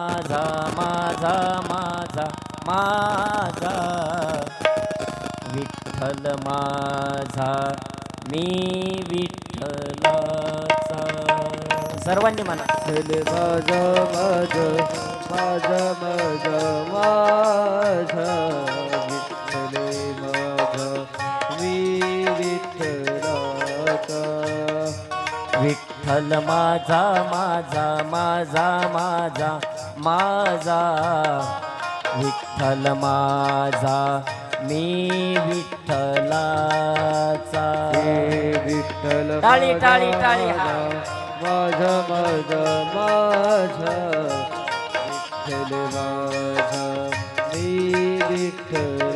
माझा माझा माझा माझा. विठ्ठल माझा मी विठ्ठलाचा. सर्वांनी म्हणा. विठ्ठल माझ माझ माझ माझ माझ. विठ्ठल माझ मी विठ्ठलाचा. विठ्ठल माझा माझा माझा माझा. माझा विठ्ठल माझा मी विठ्ठलाचा विठ्ठल टाळी, टाळी, टाळी. माझा माझा माझा विठ्ठल माझा मी विठ्ठलाचा ओ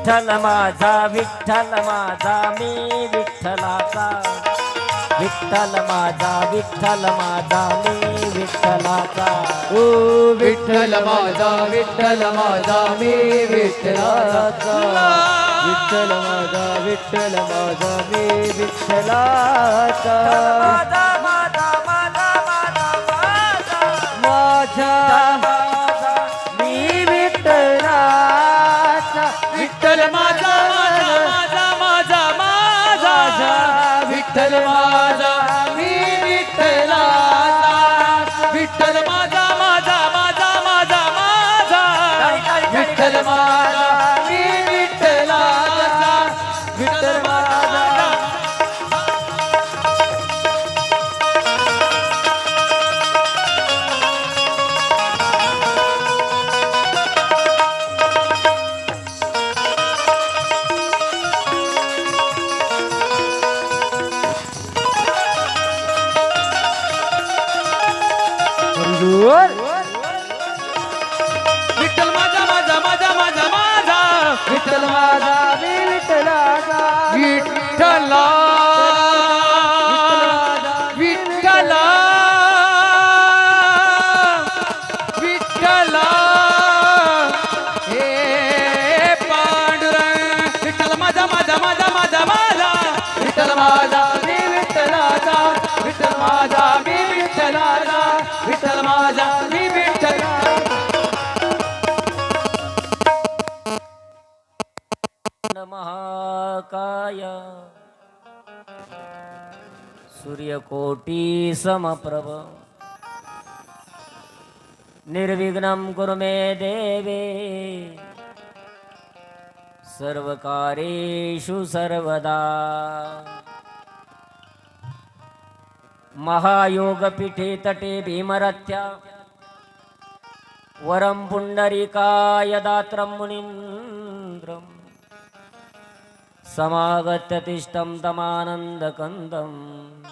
विठ्ठल माझा विठ्ठल माझा मी विठ्ठलाचा. विठ्ठल माझा विठ्ठल माझा मी विठ्ठलाचा. ओ विठ्ठल माझा विठ्ठल माझा मी विठ्ठलाचा. विठ्ठल माझा विठ्ठल माझा मी विठ्ठलाचा. माझा सूर्यकोटी समप्रभ निर्विघ्नं कुरु मे देवे। सर्वकारेषु सर्वदा। महायोगपीठे तटे भीमरथ्या वरं पुण्डरीकाय दात्रं मुनीन्द्रम् समागत्य तिष्ठं तमानन्दकन्दम्।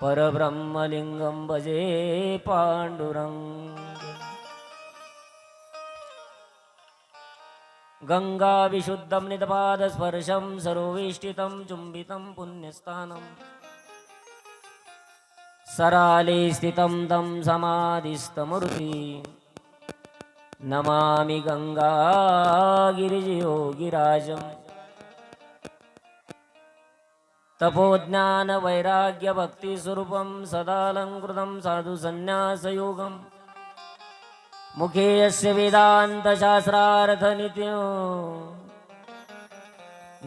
परब्रह्मलिङ्गं भजे पाण्डुरङ्ग। गङ्गाविशुद्धं नितपादस्पर्शं सरोवेष्टितं चुम्बितं पुण्यस्थानम् सराले स्थितं तं समाधिस्थमूर्ति। नमामि गङ्गागिरियोगिराजम् तपोज्ञानवैराग्यभक्तिस्वरूपं सदालङ्कृतं साधुसन्न्यासयोगम् मुखे यस्य वेदान्तशास्त्रार्थनित्यो।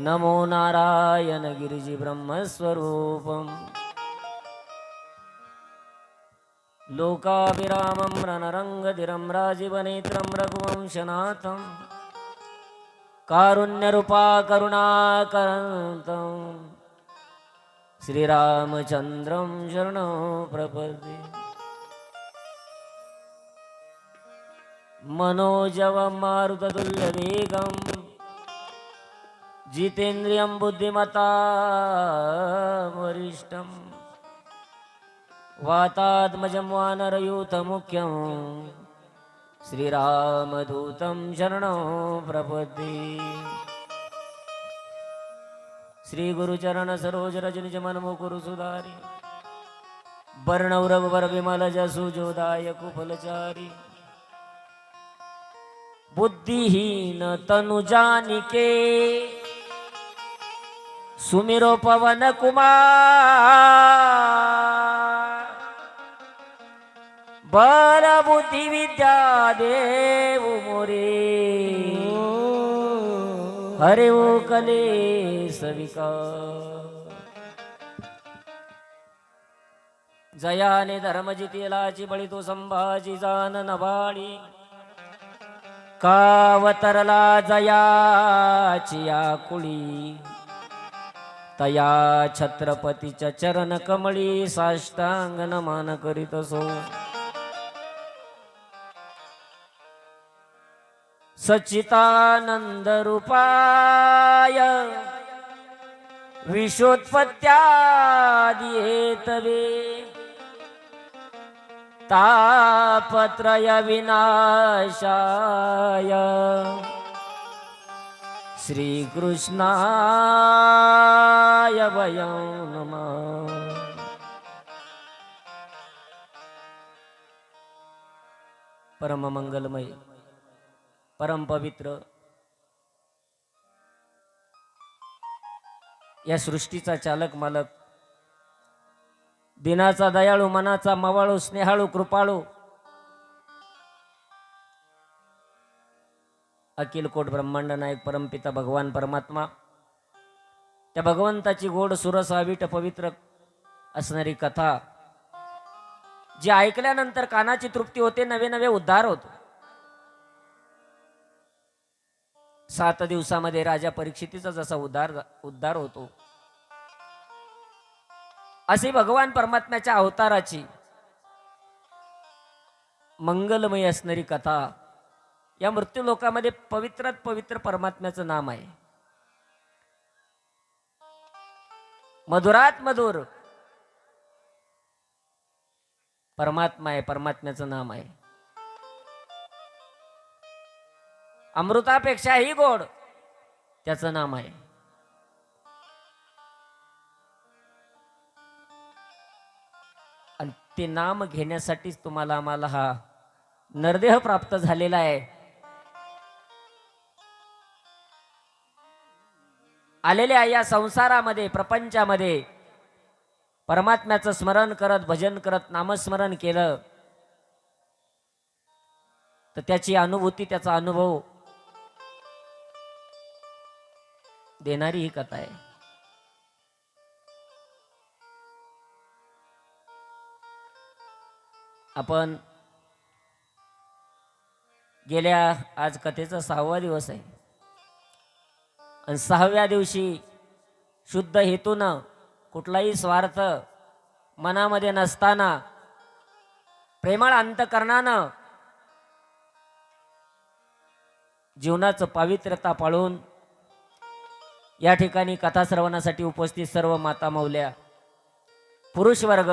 नमो नारायण गिरिजि ब्रह्मस्वरूपम् लोकाभिरामं रणरङ्गधिरं राजीवनेत्रं रघुवंशनाथं। कारुण्यरूपा करुणाकरन्तम् श्रीरामचन्द्रं शरणो प्रपदे मनोजवं मारुतदुलमेकं जितेन्द्रियं बुद्धिमत्तामरिष्टं वातात्मजं वानरयूतमुख्यं श्रीरामदूतं शरणो प्रपदे श्री गुरु चरण सरोज रजनिज मनमुकुरु सुधारी। वर्णौ रघुवर विमल जसुजोदाय कुफलचारी बुद्धिहीन तनु जानिके। सुमिरो पवन कुमार। बल बुद्धि विद्या देव मोरे। हरे ओ कले सविका जयाने धर्मजितेलाची बळी तो संभाजी जान नवाळी कावतरला जयाची आकुळी। तया छत्रपतीच्या चरण कमळी साष्टांग नमान करीत असो। सच्चितानंद रूपाय विश्वोत्पत्त्यादि हेतवे तापत्रय विनाशाय श्रीकृष्णाय वयं नमः परममंगलमय परम पवित्र. या सृष्टीचा चालक मालक. दिनाचा दयाळू मनाचा मवाळू स्नेहाळू कृपाळू. अखिल कोट ब्रह्मांड नायक परमपिता भगवान परमात्मा. त्या भगवंताची गोड सुरसावीट पवित्र असणारी कथा. जी ऐकल्यानंतर कानाची तृप्ती होते नवे नवे उद्धार होतो. सात दिवसामध्ये राजा परीक्षितीचा जसा उद्धार उद्धार होतो. असे भगवान परमात्म्याच्या अवताराची मंगलमय असणारी कथा या मृत्यू लोकामध्ये पवित्रात पवित्र परमात्म्याचं नाम आहे. मधुरात मधुर परमात्मा आहे परमात्म्याचं नाम आहे. अमृतापेक्षाही गोड. त्याचं नाम आहे. आणि ते नाम घेण्यासाठीच तुम्हाला आम्हाला हा नरदेह प्राप्त झालेला आहे. आलेल्या या संसारामध्ये प्रपंचामध्ये परमात्म्याचं स्मरण करत भजन करत नामस्मरण केलं तर त्याची अनुभूती त्याचा अनुभव देणारी ही कथा आहे. आपण गेल्या आज कथेचा सहावा दिवस आहे. आणि सहाव्या दिवशी शुद्ध हेतूनं कुठलाही स्वार्थ मनामध्ये नसताना प्रेमळ अंतकरणानं जीवनाचं पावित्र्यता पाळून या ठिकाणी कथा श्रवणासाठी उपस्थित सर्व माता मौल्या पुरुष वर्ग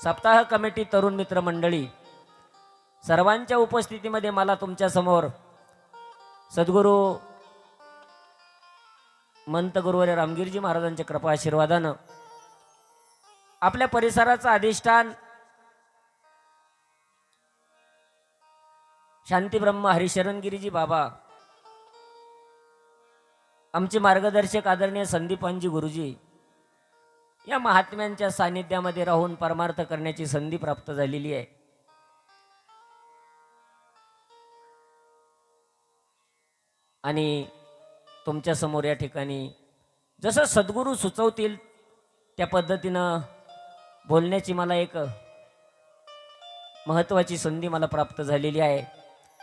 सप्ताह कमिटी तरुण मित्र मंडळी सर्वांच्या उपस्थितीमध्ये मला तुमच्यासमोर सद्गुरू मंत गुरुवर्य रामगिरजी महाराजांच्या कृपा आशीर्वादानं आपल्या परिसराचं अधिष्ठान शांतीब्रह्म हरिशरणगिरीजी बाबा आमचे मार्गदर्शक आदरणीय संदीपांजी गुरुजी या महात्म्यांच्या सानिध्यामध्ये राहून परमार्थ करण्याची संधी प्राप्त झालेली आहे. आणि तुमच्यासमोर या ठिकाणी जसं सद्गुरू सुचवतील त्या पद्धतीनं बोलण्याची मला एक महत्त्वाची संधी मला प्राप्त झालेली आहे.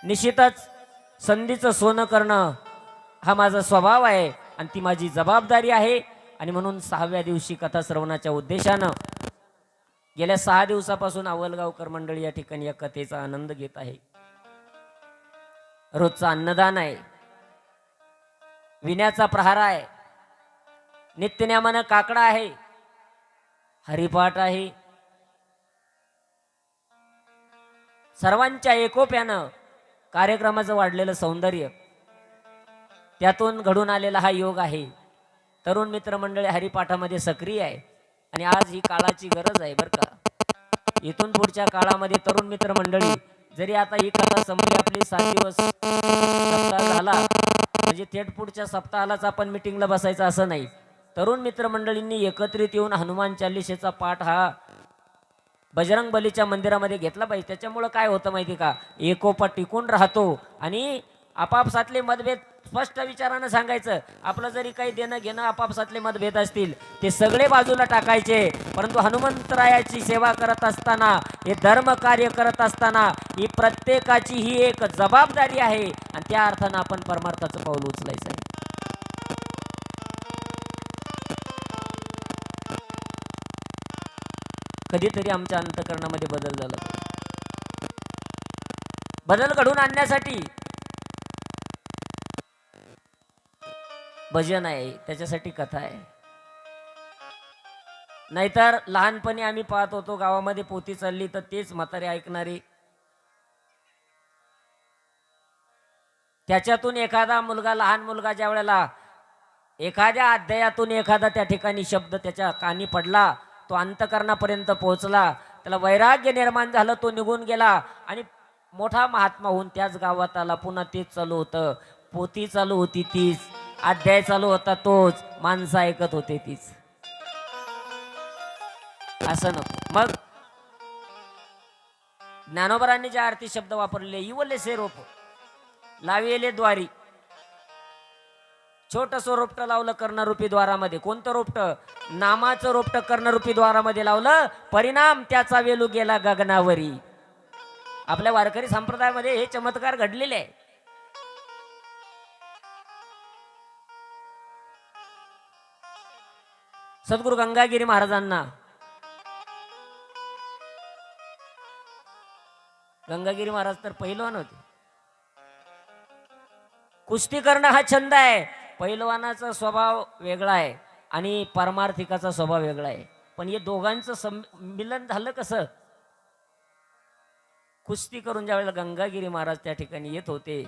निश्चितच संधीचं सोनं करणं हा माझा स्वभाव आहे आणि ती माझी जबाबदारी आहे. आणि म्हणून सहाव्या दिवशी कथा श्रवणाच्या उद्देशानं गेल्या सहा दिवसापासून अवलगावकर मंडळी या ठिकाणी या कथेचा आनंद घेत आहे. रोजचं अन्नदान आहे. विण्याचा प्रहार आहे. नित्यन्यामानं काकडा आहे. हरिपाठ आहे. सर्वांच्या एकोप्यानं कार्यक्रमाचं वाढलेलं सौंदर्य. त्यातून घडून आलेला हा योग आहे. तरुण मित्रमंडळी हरिपाठामध्ये सक्रिय आहे आणि आज ही काळाची गरज आहे बरं का. इथून पुढच्या काळामध्ये तरुण मित्रमंडळी जरी आता ही कथा संपली आपली सात दिवस सप्ताह झाला म्हणजे थेट पुढच्या सप्ताहालाच आपण मिटिंगला बसायचं असं नाही. तरुण मित्रमंडळींनी एकत्रित येऊन हनुमान चालिशेचा पाठ हा बजरंग बलीच्या मंदिरामध्ये घेतला पाहिजे. त्याच्यामुळं काय होतं माहिती का? एकोपा टिकून राहतो आणि आपापसातले मतभेद स्पष्ट विचारानं सांगायचं. आपलं जरी काही देणं घेणं आपापसातले मतभेद असतील ते सगळे बाजूला टाकायचे. परंतु हनुमंतरायाची सेवा करत असताना हे धर्म कार्य करत असताना ही प्रत्येकाची ही एक जबाबदारी आहे. आणि त्या अर्थानं आपण परमार्थाचं पाऊल उचलायचं आहे. कधीतरी आमच्या अंतकरणामध्ये बदल झाला बदल घडून आणण्यासाठी भजन आहे त्याच्यासाठी कथा आहे. नाहीतर लहानपणी आम्ही पाहत होतो गावामध्ये पोती चालली तर तेच म्हातारे ऐकणारी. त्याच्यातून एखादा मुलगा लहान मुलगा ज्या वेळेला एखाद्या अध्यायातून एखादा त्या ठिकाणी शब्द त्याच्या कानी पडला तो अंतकरणापर्यंत पोहोचला त्याला वैराग्य निर्माण झालं तो निघून गेला आणि मोठा महात्मा होऊन त्याच गावात आला. पुन्हा तेच चालू होतं. पोती चालू होती तीच. अध्याय चालू होता तोच माणसं ऐकत होते तीच. असं नको. मग? ज्ञानोबरांनी जे आरती शब्द वापरले इवले से रोप लाविले द्वारी. छोटस रोपट लावलं कर्णरूपी द्वारामध्ये. कोणतं रोपट? नामाचं रोपट कर्णरूपी द्वारामध्ये लावलं. परिणाम त्याचा वेलू गेला गगनावरी. आपल्या वारकरी संप्रदायामध्ये हे चमत्कार घडलेले आहे सद्गुरू गंगागिरी महाराजांना. गंगागिरी महाराज तर पहिलवान होते. कुस्ती करणं हा छंद आहे. पहिलवानाचा स्वभाव वेगळा आहे आणि परमार्थिकाचा स्वभाव वेगळा आहे. पण हे दोघांचं संमिलन झालं कसं? कुस्ती करून ज्यावेळेला गंगागिरी महाराज त्या ठिकाणी येत होते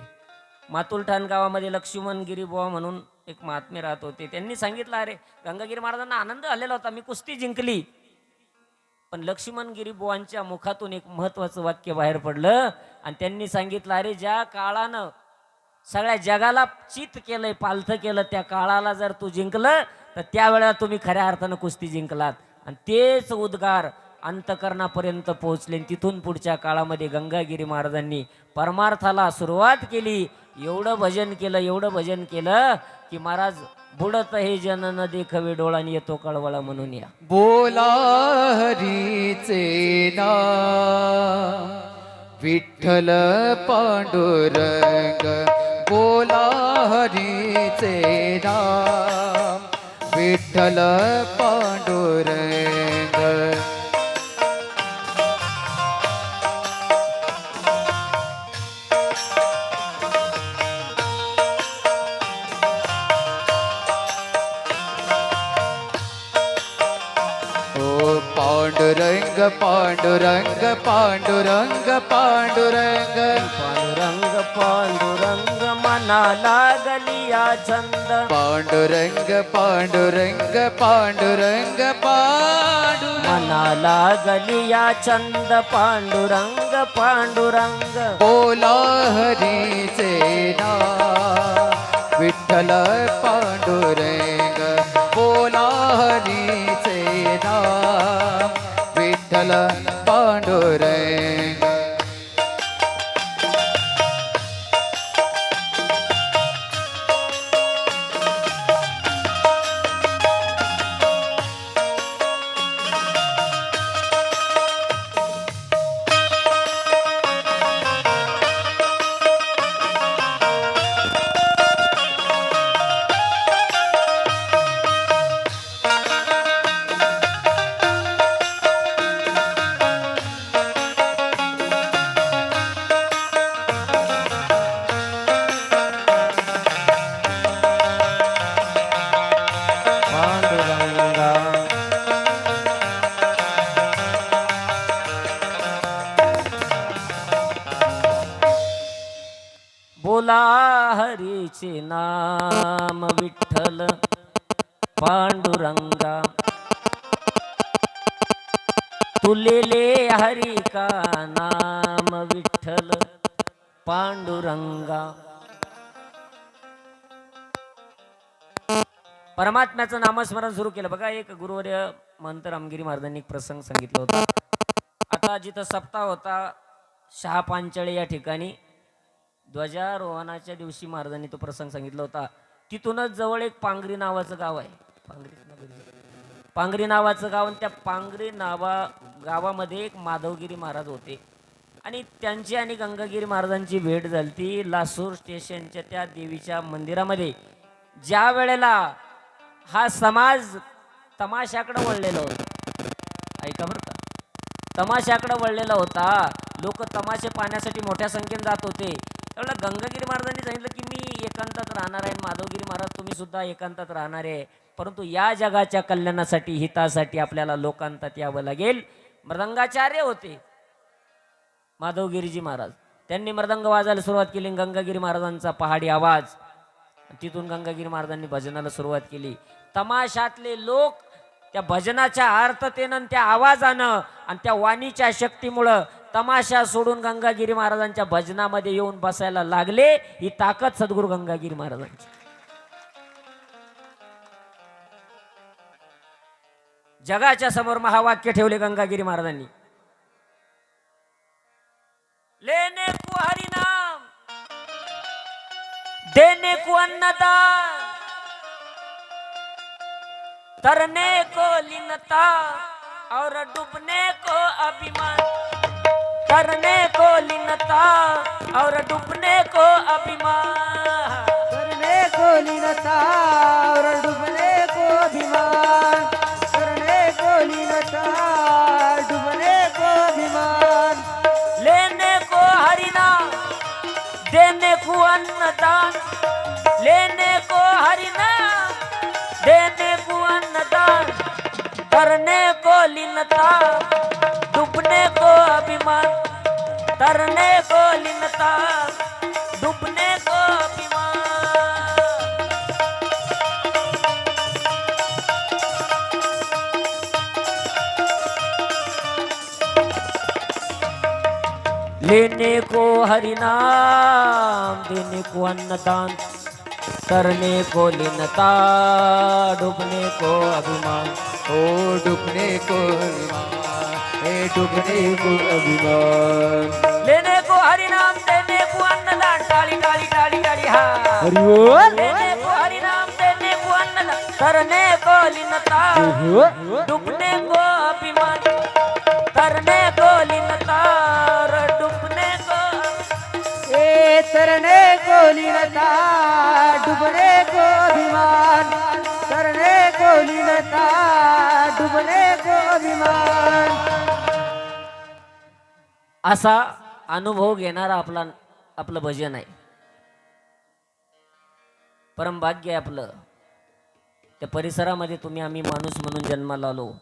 मातुलठाण गावामध्ये लक्ष्मणगिरी बुवा म्हणून एक महात्मे राहत होते. त्यांनी सांगितलं अरे गंगागिरी महाराजांना आनंद आलेला होता मी कुस्ती जिंकली. पण लक्ष्मणगिरी बुवांच्या मुखातून एक महत्वाचं वाक्य बाहेर पडलं आणि त्यांनी सांगितलं अरे ज्या काळानं सगळ्या जगाला चित केलंय पालथं केलं त्या काळाला जर तू जिंकलं तर त्यावेळेला तुम्ही खऱ्या अर्थानं कुस्ती जिंकलात. आणि तेच उद्गार अंतकरणापर्यंत पोहोचले आणि तिथून पुढच्या काळामध्ये गंगागिरी महाराजांनी परमार्थाला सुरुवात केली. एवढं भजन केलं एवढं भजन केलं की महाराज बुडत हे जन देखवे डोळानी येतो कळवळा म्हणून या. बोला हरीचे ना विठ्ठल पांडुरंग बोला हरीचे ना विठ्ठल पा पांडुरंग पांडुरंग पांडुरंग पांडुरंग पांडुरंग पांडुरंग मना लागलिया छंद पांडुरंग पांडुरंग पांडुरंग पांडुरंग मना लागलिया छंद पांडुरंग पांडुरंग बोला हरीचे नाम विठ्ठल पांडुरंग बोला हरीचे नाम विठ्ठल हरीचे नाम विठ्ठल पांडुरंगा तुलेले हरी का नाम विठ्ठल पांडुरंगा. परमात्म्याचं नामस्मरण सुरू केलं. बघा एक गुरुवर्य महंत रामगिरी महाराजांनी एक प्रसंग सांगितला होता. आता जिथं सप्ताह होता शहा पांचळे या ठिकाणी ध्वजारोहणाच्या दिवशी महाराजांनी तो प्रसंग सांगितला होता. तिथूनच जवळ एक पांगरी नावाचं गाव आहे. पांगरी पांगरी नावाचं गाव आणि त्या पांगरी नावा गावामध्ये एक माधवगिरी महाराज होते. आणि त्यांची आणि गंगागिरी महाराजांची भेट झाली ती लासूर स्टेशनच्या त्या देवीच्या मंदिरामध्ये. ज्या वेळेला हा समाज तमाशाकडे वळलेला होता. ऐका बरं का. तमाशाकडे वळलेला होता. लोक तमाशे पाहण्यासाठी मोठ्या संख्येने जात होते. त्यावेळेला गंगागिरी महाराजांनी सांगितलं की मी एकांतात राहणार आहे माधवगिरी महाराज तुम्ही सुद्धा एकांतात राहणार आहे. परंतु या जगाच्या कल्याणासाठी हितासाठी आपल्याला लोकांतात यावं लागेल. मृदंगाचार्य होते. माधवगिरीजी महाराज. त्यांनी मृदंग वाजायला सुरुवात केली गंगागिरी महाराजांचा पहाडी आवाज. तिथून गंगागिरी महाराजांनी भजनाला सुरुवात केली. तमाशातले लोक त्या भजनाच्या अर्थतेनं आणि त्या आवाजानं आणि त्या वाणीच्या शक्तीमुळं तमाशा सोडून गंगागिरी महाराजांच्या भजनामध्ये येऊन बसायला लागले ही ताकद सद्गुरू गंगागिरी महाराजांची. जगाच्या समोर महावाक्य ठेवले गंगागिरी महाराजांनी. लेने को हरिनाम देने को अन्नदान तरने को लीनता और डूबने को अभिमान. करने को लीनता और डूबने को अभिमान। करने को लीनता और डूबने को अभिमान। करने को लीनता डूबने को अभिमान। लेने को हरिना देने को अन्नदान। लेने को हरिना देने को अन्नदान। करने को लीनता अभिमान तरने को लीनता डूबने को लेने को हरिनाम देने को अन्नदान करने को लीनता डूबने को अभिमान। ओ डूबने को अभिमान, ए डुबने को अभिमान। लेने को हरिनाम देने को अन्नदान टाली टाली टाली टाली हा। हरि बोल। लेने को हरिनाम देने को अन्नदान करने को लीनता। डूबने को अभिमान करने को लीनता और डूबने को ए तरने को लीनता डूबने को अभिमान करने को लीनता डूबने को अभिमान। असा अनुभव घेणारा आपला आपलं भजन आहे. परम भाग्य आहे आपलं. त्या परिसरामध्ये तुम्ही आम्ही माणूस म्हणून जन्माला आलो.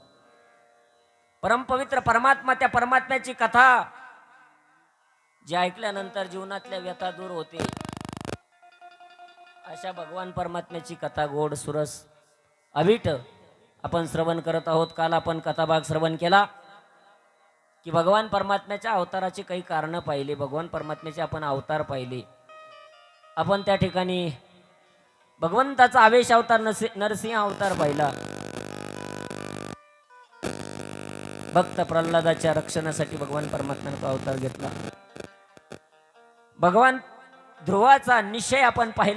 परमपवित्र परमात्मा त्या परमात्म्याची कथा जी ऐकल्यानंतर जीवनातल्या व्यथा दूर होते. अशा भगवान परमात्म्याची कथा गोड सुरस अविट आपण श्रवण करत आहोत काल आपण कथाभाग श्रवण केला की भगवान परमात्म्याच्या अवताराची काही कारणं पाहिली. भगवान परमात्म्याचे आपण अवतार पाहिले. आपण त्या ठिकाणी भगवंताचा आवेश अवतार नरसिंह अवतार पाहिला. भक्त प्रल्हादाच्या रक्षणासाठी भगवान परमात्म्याचा अवतार घेतला. भगवान ध्रुवाचा निश्चय आपण पाहिला.